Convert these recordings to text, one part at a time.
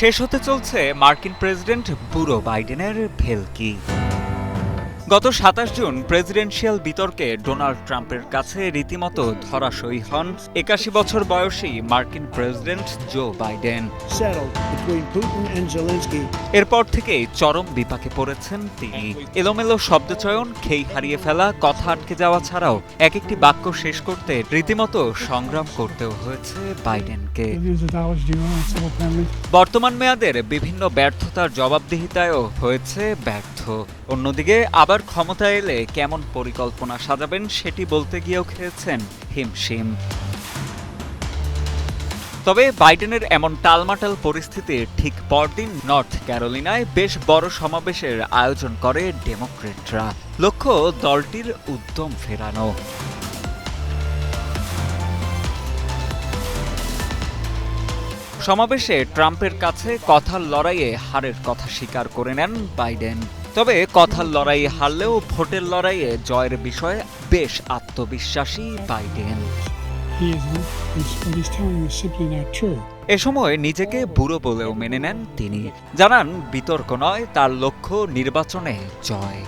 শেষ হতে চলছে মার্কিন প্রেসিডেন্ট বুড়ো বাইডেনের ভেলকি। গত সাতাশ জুন প্রেসিডেন্সিয়াল বিতর্কে ডোনাল্ড ট্রাম্পের কাছে রীতিমতো ধরাশয়ী হন একাশি বছর বয়সী মার্কিন প্রেসিডেন্ট জো বাইডেন. এরপর থেকেই চরম বিপাকে পড়েছেন তিনি এলোমেলো শব্দচয়ন খেই হারিয়ে ফেলা কথা আটকে যাওয়া ছাড়াও এক একটি বাক্য শেষ করতে রীতিমতো সংগ্রাম করতেও হয়েছে বাইডেনকে? বর্তমান মেয়াদের বিভিন্ন ব্যর্থতার জবাবদিহিতায়ও হয়েছে ব্যর্থ অন্যদিকে আবার ক্ষমতা এলে কেমন পরিকল্পনা সাজাবেন সেটি বলতে গিয়েও খেয়েছেন হিমশিম। তবে বাইডেনের এমন টালমাটাল পরিস্থিতির ঠিক পরদিন নর্থ ক্যারোলিনায় বেশ বড় সমাবেশের আয়োজন করে ডেমোক্রেটরা। লক্ষ্য, দলটির উদ্যম ফেরানো। সমাবেশে ট্রাম্পের কাছে কথার লড়াইয়ে হারের কথা স্বীকার করে নেন বাইডেন। তবে কথার লড়াই হারলেও ভোটের লড়াইয়ে জয়ের বিষয়ে বেশ আত্মবিশ্বাসী বাইডেন. এ সময় নিজেকে বুড়ো বলেও মেনে নেন তিনি। জানান, বিতর্ক নয়, তার লক্ষ্য নির্বাচনে জয়।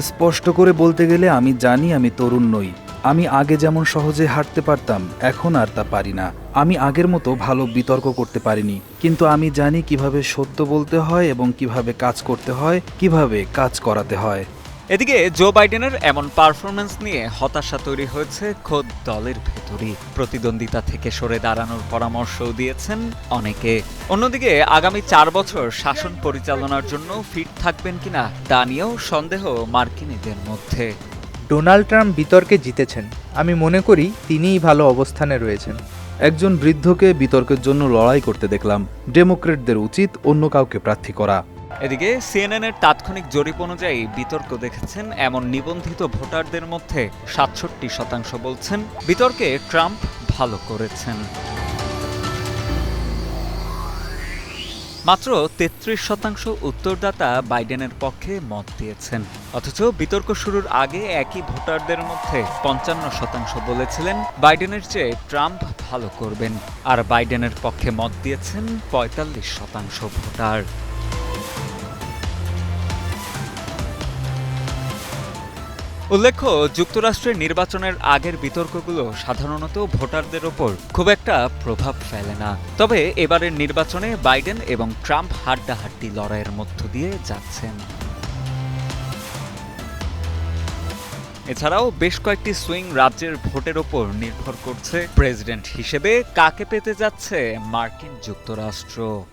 স্পষ্ট করে বলতে গেলে আমি জানি আমি তরুণ নই। আমি আগে যেমন সহজে হাঁটতে পারতাম, এখন আর তা পারি না। আমি আগের মতো ভালো বিতর্ক করতে পারিনি। কিন্তু আমি জানি কীভাবে সত্য বলতে হয় এবং কীভাবে কাজ করতে হয়, কীভাবে কাজ করাতে হয়। এদিকে, জো বাইডেনের এমন পারফরমেন্স নিয়ে হতাশা তৈরি হয়েছে খোদ দলের ভেতরই। প্রতিদ্বন্দ্বিতা থেকে সরে দাঁড়ানোর পরামর্শও দিয়েছেন অনেকে। অন্যদিকে, আগামী চার বছর শাসন পরিচালনার জন্য ফিট থাকবেন কিনা, তা নিয়েও সন্দেহ মার্কিনীদের মধ্যে। ডোনাল্ড ট্রাম্প বিতর্কে জিতেছেন। আমি মনে করি তিনিই ভালো অবস্থানে রয়েছেন। একজন বৃদ্ধকে বিতর্কের জন্য লড়াই করতে দেখলাম। ডেমোক্রেটদের উচিত অন্য কাউকে প্রার্থী করা। এদিকে সিএনএনের তাৎক্ষণিক জরিপ অনুযায়ী বিতর্ক দেখেছেন এমন নিবন্ধিত ভোটারদের মধ্যে সাতষট্টি শতাংশ বলছেন, বিতর্কে ট্রাম্প ভালো করেছেন। মাত্র তেত্রিশ শতাংশ উত্তরদাতা বাইডেনের পক্ষে মত দিয়েছেন। অথচ বিতর্ক শুরুর আগে একই ভোটারদের মধ্যে পঞ্চান্ন শতাংশ বলেছিলেন বাইডেনের চেয়ে ট্রাম্প ভালো করবেন, আর বাইডেনের পক্ষে মত দিয়েছেন পঁয়তাল্লিশ শতাংশ ভোটার। উল্লেখ্য, যুক্তরাষ্ট্রের নির্বাচনের আগের বিতর্কগুলো সাধারণত ভোটারদের ওপর খুব একটা প্রভাব ফেলে না। তবে এবারের নির্বাচনে বাইডেন এবং ট্রাম্প হাড্ডাহাড্ডি লড়াইয়ের মধ্য দিয়ে যাচ্ছেন। এছাড়াও বেশ কয়েকটি সুইং রাজ্যের ভোটের ওপর নির্ভর করছে প্রেসিডেন্ট হিসেবে। কাকে পেতে যাচ্ছে মার্কিন যুক্তরাষ্ট্র?